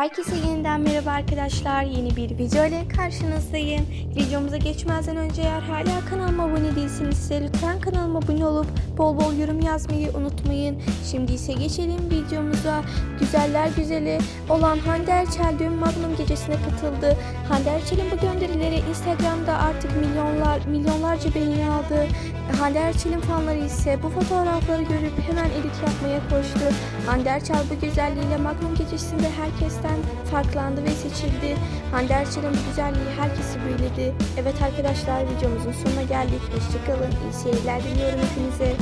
Herkese yeniden merhaba arkadaşlar. Yeni bir video ile karşınızdayım. Videomuza geçmezden önce eğer hala kanalıma abone değilseniz ise lütfen kanalıma abone olup bol bol yorum yazmayı unutmayın. Şimdi ise geçelim videomuza. Güzeller güzeli olan Hande Erçel dün Magnum gecesine katıldı. Hande Erçel'in bu gönderileri Instagram'da artık milyonlar milyonlarca beğeni aldı. Hande Erçel'in fanları ise bu fotoğrafları görüp hemen edit yapmaya koştu. Hande Erçel bu güzelliğiyle Magnum gecesinde herkesten farklandı ve seçildi. Hande Erçel'in bu güzelliği herkesi büyüledi. Evet arkadaşlar videomuzun sonuna geldik. Hoşçakalın. İyi seyirler diliyorum hepinize.